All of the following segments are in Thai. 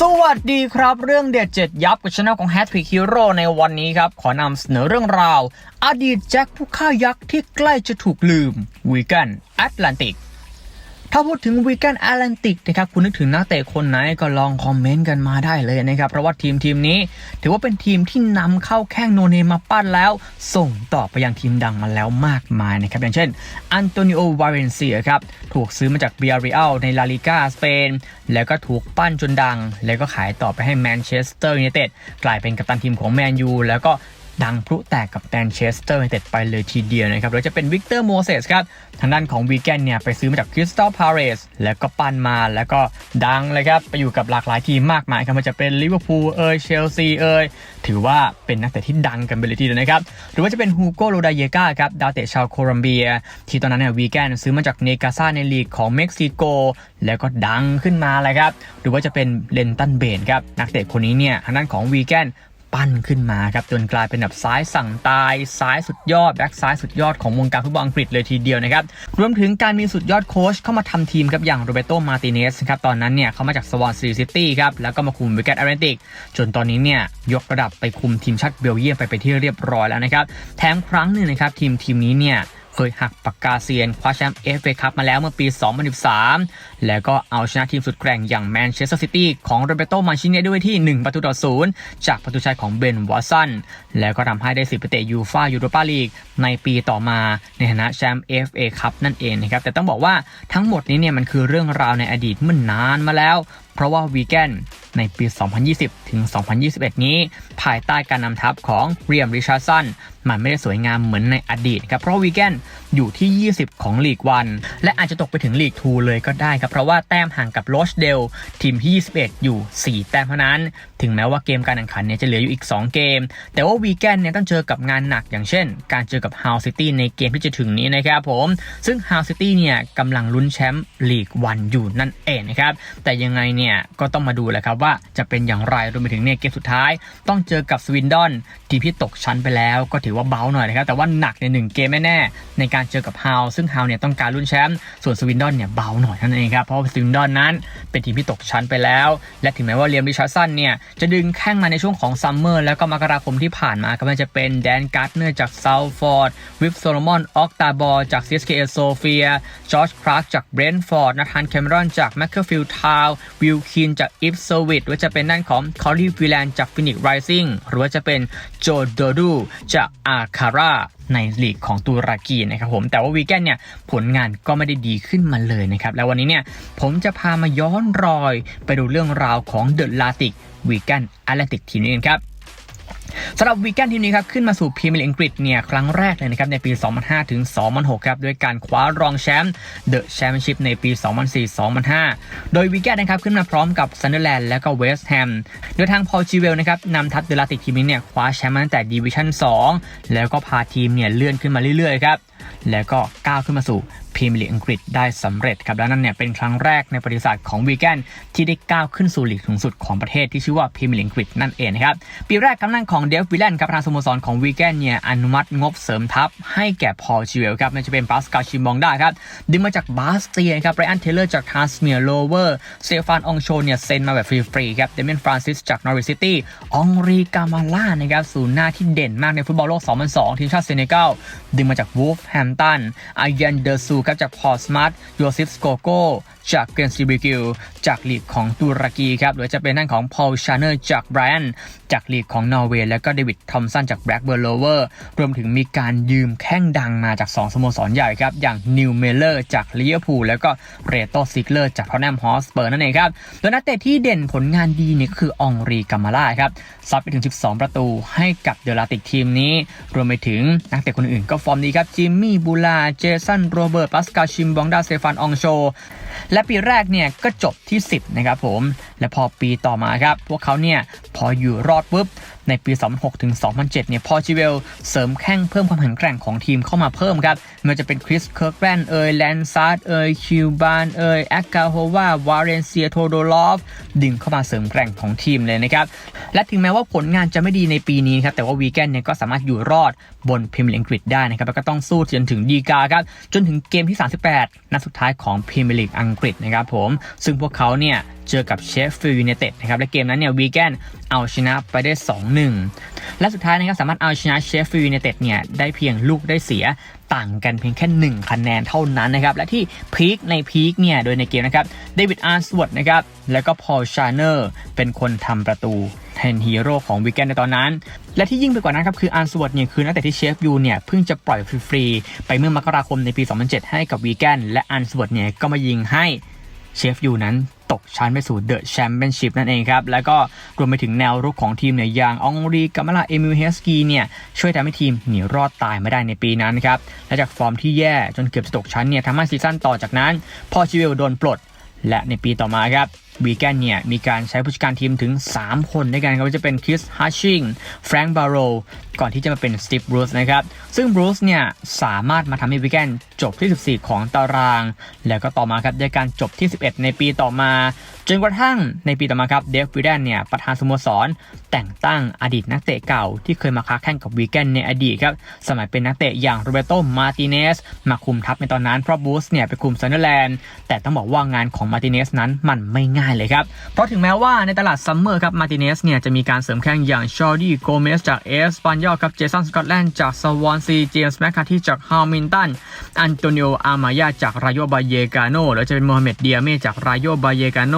สวัสดีครับ เรื่องเด็ดเจ็ดยับกับช anel ของ h a t t r i c k Hero ในวันนี้ครับ ขอนำเสนอเรื่องราว อดีตแจ็คผู้ฆ่ายักษ์ที่ใกล้จะถูกลืมวีแกนแอตแลนติก ถ้าพูดถึงวีแกนแอตแลนติกนะครับคุณนึกถึงนักเตะคนไหนก็ลองคอมเมนต์กันมาได้เลยนะครับ เพราะว่าทีมทีมนี้ ถือว่าเป็นทีมที่นำเข้าแข้งโนเนมมาปั้นแล้ว ส่งต่อไปยังทีมดังมาแล้วมากมายนะครับ อย่างเช่นอันโตนิโอวาเรนเซียครับ ถูกซื้อมาจากเบียริอัลในลาลิกาสเปน แล้วก็ถูกปั้นจนดัง แล้วก็ขายต่อไปให้แมนเชสเตอร์ยูไนเต็ดกลายเป็นกัปตันทีมของแมนยูแล้วก็ ดังพลุแตกกับแมนเชสเตอร์ยูไนเต็ดไปเลยทีเดียวนะครับโดยจะเป็นวิกเตอร์โมเสสครับ ทางด้านของวีแกนเนี่ย ไปซื้อมาจากคริสตัลพาเรสแล้วก็ปั้นมาแล้วก็ดังเลยครับ ไปอยู่กับหลากหลายทีมมากมายครับมันจะเป็นลิเวอร์พูลเอ่ยเชลซีเอ่ยถือว่าเป็นนักเตะที่ดังกันไปเลยทีเดียวนะครับ หรือว่าจะเป็นฮูโกโรดาเยกาครับดาวเตะชาวโคลัมเบีย ที่ตอนนั้นเนี่ยวีแกนซื้อมาจากเนกาซาในลีกของเม็กซิโก แล้วก็ดังขึ้นมาเลยครับหรือว่าจะเป็นเลนตันเบนครับนักเตะคนนี้เนี่ยทางด้านของวีแกน ปั้นขึ้นมาครับจนกลายเป็นแบบซ้ายสั่งตายซ้ายสุดยอดแบ็กซ้ายสุดยอดของวงการฟุตบอลอังกฤษเลยทีเดียวนะครับรวมถึงการมีสุดยอดโค้ชเข้ามาทำทีมครับอย่างโรเบโตมาติเนสครับตอนนั้นเนี่ยเขามาจากสวอนซีซิตี้ครับแล้วก็มาคุมวิกเกตแอตแลนติกจนตอนนี้เนี่ยยกระดับไปคุมทีมชาติเบลเยียมไปเป็นที่เรียบร้อยแล้วนะครับแถมครั้งหนึ่งนะครับทีมทีมนี้เนี่ย เคยหักปากกาเซียนคว้าแชมป์เอฟเอคัพมาแล้วเมื่อปี 2013 แล้วก็เอาชนะทีมสุดแกร่งอย่างแมนเชสเตอร์ซิตี้ของโรเบโตมาชิเน่ด้วยที่ 1 ประตูต่อศูนย์จากประตูชัยของเบนวอตสัน แล้วก็ทำให้ได้สิทธิ์ไปเตะยูฟายูโรปาลีกในปีต่อมาในฐานะแชมป์ FA คัพนั่นเองนะครับ แต่ต้องบอกว่าทั้งหมดนี้เนี่ยมันคือเรื่องราวในอดีตเมื่อนนานมาแล้วเพราะว่าวีแกนในปี 2020 ถึง 2021 นี้ ภายใต้การนำทัพของเรียมริชาร์สันมันไม่ได้สวยงามเหมือนในอดีตครับ เพราะวีแกนอยู่ที่ 20 ของลีกวันและอาจจะตกไปถึงลีกทูเลยก็ได้ครับ เพราะว่าแต้มห่างกับโรชเดลทีมที่ 21 อยู่ 4 แต้มเท่านั้น ถึงแม้ว่าเกมการแข่งขันเนี่ยจะเหลืออยู่อีก 2 เกม แต่ว่าวีแกนเนี่ยต้องเจอกับงานหนักอย่างเช่น การเจอกับฮาวซิตี้ในเกมที่จะถึงนี้นะครับผมซึ่งฮาวซิตี้เนี่ยกำลังลุ้นแชมป์ลีกวันอยู่นั่นเองนะครับแต่ยังไงเนี่ยก็ต้องมาดูแหละครับว่าจะเป็นอย่างไรรวมไปถึงเนี่ยเกมสุดท้าย ต้องเจอกับสวินดอนทีมที่ตกชั้นไปแล้ว ก็ถือว่าเบาหน่อยนะครับแต่ว่าหนักในหนึ่งเกมแน่ๆในการเจอกับฮาวซึ่งฮาวเนี่ยต้องการลุ้นแชมป์ส่วนสวินดอนเนี่ยเบาหน่อยนั่นเองครับเพราะสวินดอนนั้นเป็นทีมที่ตกชั้นไปแล้ว และถึงแม้ว่าเลียมริชาร์สันเนี่ยจะดึงแข้งมาในช่วงของซัมเมอร์แล้วก็มกราคมที่ผ่านมาก็ไม่ว่าจะเป็นแดนการ์ดเนอร์จากเซาฟอร์ดวิฟโซโลมอนออกตาบอลจาก CSKA โซเฟียจอร์จคราร์กจากเบรนท์ฟอร์ดนาธานแคมรอนจากแมคเคอร์ฟิลด์ทาววิลคินจากอิฟโซวิตหรือว่าจะเป็นด้านของคอรีฟิแลนจากฟินิกไรซิงหรือว่าจะเป็นโจโดดูจากอาคาร่าในลีกของตุรกีนะครับผมแต่ว่าวีแกนเนี่ยผลงานก็ไม่ได้ดีขึ้นมาเลยนะครับแล้ววันนี้เนี่ยผมจะพามาย้อนรอยไปดูเรื่องราวของเดอะลาติก วีแกนแอตแลนติกทีมนี้ครับสำหรับวีแกนทีมนี้ครับขึ้นมาสู่พรีเมียร์ลีกอังกฤษเนี่ยครั้งแรกเลยนะครับในปี 2005 ถึง 2006 ครับด้วยการคว้ารองแชมป์เดอะแชมเปี้ยนชิพในปี 2004-2005 โดยวีแกนนะครับขึ้นมาพร้อมกับซันเดอร์แลนด์และก็เวสต์แฮมโดยทางพอลจีเวลนะครับนำทัพเดลติกทีมนี้เนี่ยคว้าแชมป์มาตั้งแต่ดิวิชั่น 2 แล้วก็พาทีมเนี่ยเลื่อนขึ้นมาเรื่อยๆครับแล้วก็ก้าวขึ้นมาสู่ พรีเมียร์ลีกอังกฤษได้สำเร็จครับและนั่นเนี่ยเป็นครั้งแรกในประวัติศาสตร์ของวีแกนที่ได้ก้าวขึ้นสู่ลีกสูงสุดของประเทศที่ชื่อว่าพรีเมียร์ลีกอังกฤษนั่นเองนะครับปีแรกกำนันของเดฟวิลเลนครับประธานสโมสรของวีแกนเนี่ยอนุมัติงบเสริมทัพให้แก่พอลจิเวลครับไม่ว่าจะเป็นปาสกาชิมบองได้ครับดึงมาจากบาสเตียครับไรอันเทเลอร์จากทาสเมียโลเวอร์เซฟานองโชเนี่ยเซ็นมาแบบฟรีๆครับเดเมนฟรานซิสจากนอริซิตี้องรีกามาล่านะครับศูนย์หน้าที่เด่นมากในฟุตบอลโลก 2002 ทีมชาติเซเนกัลดึงมาจากวูฟแฮมตันอายันเดอร์ซูครับจากพอสมาร์ตโยซิฟสโกโกจากเกรนซีบิกิลจากลีกของตุรกีครับหรือจะเป็นท่านของพอลชาเนอร์จากไบรอัน จากลีกของนอร์เวย์แล้วก็เดวิดทอมสันจากแบล็กเบิร์โลเวอร์รวมถึงมีการยืมแข้งดังมาจาก 2 สโมสรใหญ่ครับ อย่างนิวเมเลอร์จากลิเวอร์พูลแล้วก็เรโตซิกเลอร์จากทอตแนมฮอสเปอร์นั่นเองครับโดยนักเตะที่เด่นผลงานดีนี่ก็คือองรีกามาล่าครับซัดไปถึง 12 ประตูให้กับเดลาติกทีมนี้ รวมไปถึงนักเตะคนอื่นก็ฟอร์มดีครับจิมมี่บูลาเจสันโรเบิร์ตปัสกาชิมบองดาเซฟานองโช และปีแรกเนี่ยก็จบที่ 10 นะครับผม และพอปีต่อมาครับ พวกเขาเนี่ยพออยู่รอดปุ๊บในปี 2006ถึง2007 เนี่ย พอจิเวลเสริมแข้งเพิ่มความแข็งแกร่งของทีมเข้ามาเพิ่มครับไมันจะเป็นคริสเคิร์กแรนเอยแลนซาร์ดเอยคิวบานเอยแอคกาโฮวาวาเรนเซียโทโดลอฟดึงเข้ามาเสริมแกร่งของทีมเลยนะครับ และถึงแม้ว่าผลงานจะไม่ดีในปีนี้ครับแต่ว่าวีแกนเนี่ยก็สามารถอยู่รอดบนพรีเมียร์ลีกอังกฤษได้นะครับแล้วก็ต้องสู้จนถึงดีกาครับจนถึงเกมที่ 38 นัดสุดท้ายของพรีเมียร์ลีกอังกฤษนะครับผมซึ่งพวกเขาเนี่ยเจอกับเชฟฟิลด์ยูไนเต็ดนะครับและเกมนั้นเนี่ยวีแกนเอาชนะไปได้ 2-1 และสุดท้ายนะครับสามารถเอาชนะเชฟฟิลด์ยูไนเต็ดเนี่ยได้เพียงลูกได้เสียต่างกันเพียงแค่ 1 คะแนนเท่านั้นนะครับ และที่พีคในพีคเนี่ย โดยในเกมนะครับเดวิดอาร์สวอตนะครับ แล้วก็พอลชาเนอร์เป็นคนทำประตูแทนฮีโร่ของวีแกนในตอนนั้น และที่ยิ่งไปกว่านั้นครับ คืออาร์สวอตเนี่ย คือนักเตะที่เชฟยูเนี่ย เพิ่งจะปล่อยฟรีๆ ไปเมื่อมกราคมในปี 2007 ให้กับวีแกนและอาร์สวอตเนี่ย ก็มายิงให้เชฟยูนั้น ตกชั้นไปสู่เดอะแชมเปี้ยนชิพนั่นเองครับ แล้วก็รวมไปถึงแนวรุกของทีมเนี่ยอย่างอองรีกัมมาลาเอมิลเฮสกีเนี่ยช่วยทำให้ทีมหนีรอดตายมาได้ในปีนั้นครับ และจากฟอร์มที่แย่จนเกือบตกชั้นเนี่ยทำให้ซีซั่นต่อจากนั้น พอชิเวลโดนปลด และในปีต่อมาครับวีแกนเนี่ยมีการใช้ผู้จัดการทีมถึง 3 คนด้วยกันครับจะเป็นคริสฮัชชิงแฟรงค์บาร์โรก่อนที่จะมาเป็นสตีฟบรูซนะครับ ซึ่งบรูซเนี่ยสามารถมาทำให้วีแกนจบที่ 14 ของตาราง แล้วก็ต่อมาครับด้วยการจบที่ 11 ในปีต่อมา จนกระทั่งในปีต่อมาครับเดฟวิดแดนเนี่ยประธานสโมสร แต่งตั้งอดีตนักเตะเก่าที่เคยมาค้าแข่งกับวีแกนในอดีตครับ สมัยเป็นนักเตะอย่างโรเบโตมาติเนสมาคุมทัพในตอนนั้นเพราะบรูซเนี่ยไปคุมซันเดอร์แลนด์แต่ต้องบอกว่างานของมาติเนสนั้นมันไม่ง่ายเลยครับเพราะถึงแม้ว่าในตลาดซัมเมอร์ครับมาติเนสเนี่ยจะมีการเสริมแข้งอย่างชอร์ดี้โกเมสจากเอสปานยอลครับเจสันสกอตแลนด์จากสวอนซีเจมส์แมคคาที่จากฮาวมินตันอันโตนิโออามายาจากรายโยบาเยกาโนแล้วจะเป็นโมฮัมเหม็ดเดียเมจากรายโยบาเยกาโน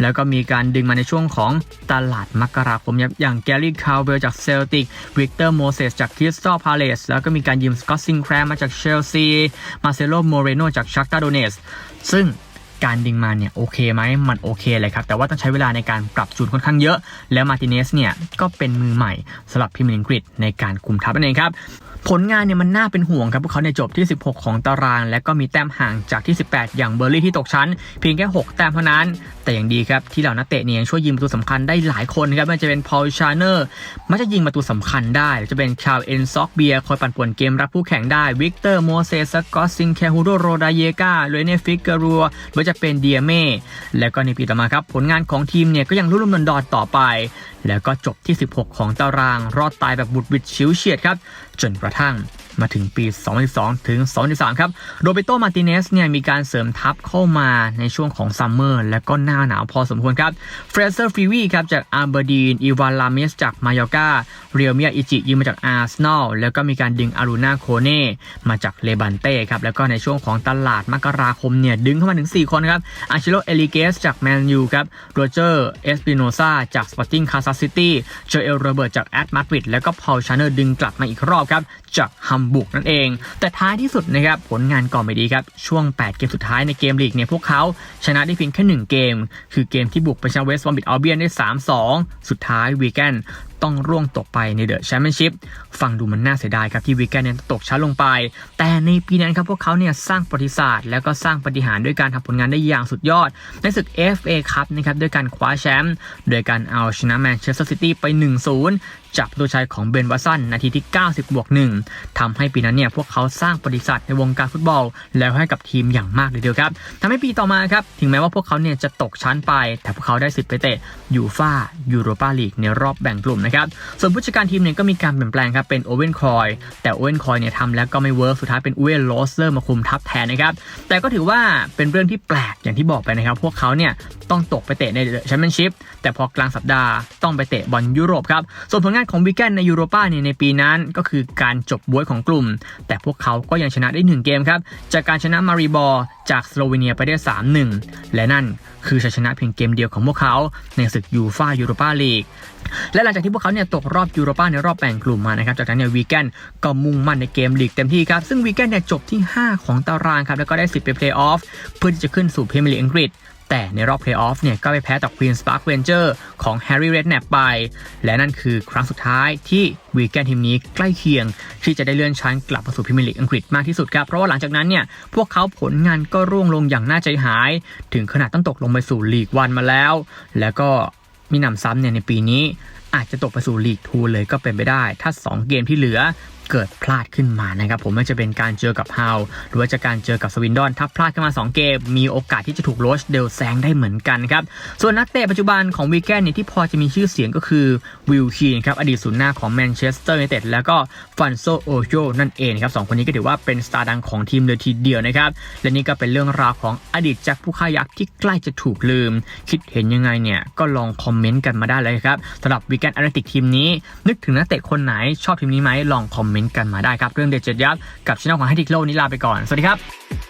แล้วก็มีการดึงมาในช่วงของตลาดมกราคมอย่างแกรี่คาวเวลจากเซลติกวิกเตอร์โมเสสจากคริสตัลพาเลสแล้วก็มีการยืมสกอตซิงแครมาจากเชลซีมาเซโลโมเรโนจากชักตาโดเนสซึ่ง การดึงมาเนี่ยโอเคไหมมันโอเคเลยครับ แต่ว่าต้องใช้เวลาในการปรับจูนค่อนข้างเยอะ แล้วมาติเนสเนี่ยก็เป็นมือใหม่สำหรับพรีเมียร์ลีกอังกฤษในการคุมทัพนั่นเองครับผลงานเนี่ยมันน่าเป็นห่วงครับพวกเขาในจบที่ 16 ของตาราง และก็มีแต้มห่างจากที่ 18 อย่างเบอร์ลี่ที่ตกชั้น เพียงแค่ 6 แต้มเท่านั้น แต่อย่างดีครับ ที่เหล่านักเตะเนี่ยยังช่วยยิงประตูสำคัญได้หลายคนครับไม่ว่าจะเป็นพอลชาเนอร์มักจะยิงประตูสำคัญได้หรือจะเป็นชาวเอ็นซ็อกเบียคอยปั่นป่วนเกมรับผู้แข่งได้วิกเตอร์โมเซสสกอตซิงแคฮูโดโรดาเยกาเลเนฟิกเกอรัวหรือจะเป็นเดียเม่แล้วก็ในปีต่อมาครับผลงานของทีมเนี่ยก็ยังรุ่มรุ่มดอนต่อไป แล้วก็จบที่ 16 ของตาราง รอดตายแบบบุดวิดชิวเฉียดครับ จนกระทั่ง มาถึงปี 2012 ถึง 2013 ครับ โรเบโต มาติเนส เนี่ย มีการเสริมทัพเข้ามาในช่วงของซัมเมอร์และก็หน้าหนาวพอสมควรครับ เฟรเซอร์ฟิวีครับ จากอาร์เบอร์ดีน อีวานลาเมสจากมายอกาเรียลเมียอิจิยิงมาจากอาร์เซนอล แล้วก็มีการดึงอารูนาโคเน่มาจากเลบันเต้ครับ แล้วก็ในช่วงของตลาดมกราคม เนี่ย ดึงเข้ามาถึง 4 คนครับ อาชิโล เอลิเกส จากแมนยูครับ โรเจอร์ เอสปิโนซาจากสปอร์ติ้งคาซัสซิตี้ เจอเอลโรเบิร์ตจากแอตมาดริด แล้วก็พอลชาเนอร์ดึงกลับมาอีกรอบครับ จากฮัมบุกนั่นเอง แต่ท้ายที่สุดนะครับผลงานก่อนไม่ดีครับ ช่วง 8 เกมสุดท้ายในเกมลีกเนี่ยพวกเขาชนะได้เพียงแค่ 1 เกม คือเกมที่บุกไปชนะเวสต์บอมบิดออเบียนได้ 3-2 สุดท้ายวีแกนต้องร่วงตกไปในเดอะแชมเปี้ยนชิพฟังดูมันน่าเสียดายครับที่วีแกนเนี่ยตกชั้นลงไป แต่ในปีนั้นครับพวกเขาเนี่ยสร้างประวัติศาสตร์ แล้วก็สร้างปาฏิหารย์ด้วยการทำผลงานได้อย่างสุดยอด ในศึก FA ครับนะครับด้วยการคว้าแชมป์โดยการเอาชนะแมนเชสเตอร์ซิตี้ไป 1-0 จากประตูชัยของเบนวัตสันนาทีที่ 90บวก1ทำให้ปีนั้นเนี่ยพวกเขาสร้างประวัติศาสตร์ในวงการฟุตบอล แล้วให้กับทีมอย่างมากเลยเดียวครับทำให้ปีต่อมาครับถึงแม้ว่าพวกเขาเนี่ยจะตกชั้นไป แต่พวกเขาได้สิทธิ์ไปเตะยูฟายูโรปาลีกในรอบแบ่งกลุ่มนะครับ ส่วนผู้จัดการทีมเนี่ยก็มีการเปลี่ยนแปลงครับเป็นโอเวนคอยแต่โอเวนคอยเนี่ยทำแล้วก็ไม่เวิร์กสุดท้ายเป็นอูเอลโรสเลอร์มาคุมทัพแทนนะครับ แต่ก็ถือว่าเป็นเรื่องที่แปลกอย่างที่บอกไปนะครับ พวกเขาเนี่ยต้องตกไปเตะในแชมเปี้ยนชิพแต่พอกลางสัปดาห์ต้องไปเตะบอลยุโรปครับ ส่วนผลงานของวิกแกนในยูโรปาเนี่ยในปีนั้นก็คือการจบบวยของกลุ่ม แต่พวกเขาก็ยังชนะได้ 1 เกมครับ จากการชนะมารีบอร์จากสโลวีเนียไปได้ 3-1 และนั่น คือชัยชนะเพียงเกมเดียวของพวกเขาในศึกยูฟ่ายูโรปาลีกและหลังจากที่พวกเขาเนี่ยตกรอบยูโรปาในรอบแบ่งกลุ่มมานะครับ จากนั้นเนี่ยวีแกนก็มุ่งมั่นในเกมลีกเต็มที่ครับ ซึ่งวีแกนเนี่ยจบที่ 5 ของตารางครับ แล้วก็ได้สิทธิ์ไปเพลย์ออฟเพื่อที่จะขึ้นสู่พรีเมียร์ลีกอังกฤษ แต่ในรอบเพลย์ออฟเนี่ยก็ไปแพ้ต่อควีนสปาร์คเวนเจอร์ของแฮร์รี่เรดแนปไป และนั่นคือครั้งสุดท้ายที่วีแกนทีมนี้ใกล้เคียง ที่จะได้เลื่อนชั้นกลับมาสู่พรีเมียร์ลีกอังกฤษมากที่สุดครับ เพราะว่าหลังจากนั้นเนี่ยพวกเขาผลงานก็ร่วงลงอย่างน่าใจหาย ถึงขนาดต้องตกลงไปสู่ลีกวันมาแล้ว แล้วก็มีนำซ้ำเนี่ยในปีนี้อาจจะตกไปสู่ลีกทูเลยก็เป็นไปได้ ถ้า 2 เกมที่เหลือ เกิดพลาดขึ้นมานะครับผมไม่ว่าจะเป็นการเจอกับฮาวหรือว่าจะการเจอกับสวินดอนถ้าพลาดขึ้นมา 2 เกม มีโอกาสที่จะถูกโรชเดลแซงได้เหมือนกันครับส่วนนักเตะปัจจุบันของวีแกนเนี่ยที่พอจะมีชื่อเสียงก็คือวิลคีนครับอดีตศูนย์หน้าของแมนเชสเตอร์ยูไนเต็ดแล้วก็ฟันโซโอโจนั่นเองครับสองคนนี้ก็ถือว่าเป็นสตาร์ดังของทีมเลยทีเดียวนะครับและนี่ก็เป็นเรื่องราวของอดีตแจ็คผู้ฆ่ายักษ์ที่ใกล้จะถูกลืม คิดเห็นยังไงเนี่ยก็ลองคอมเมนต์กันมาได้เลยครับสำหรับวีแกนแอนาลิติกทีมนี้ นึกถึงนักเตะคนไหนชอบทีมนี้ไหมลองคอมเมนต์กันมาได้ครับ เรื่องเด็ดเจ็ดยับกับช่องของให้ดิกโลนี้ลาไปก่อน สวัสดีครับ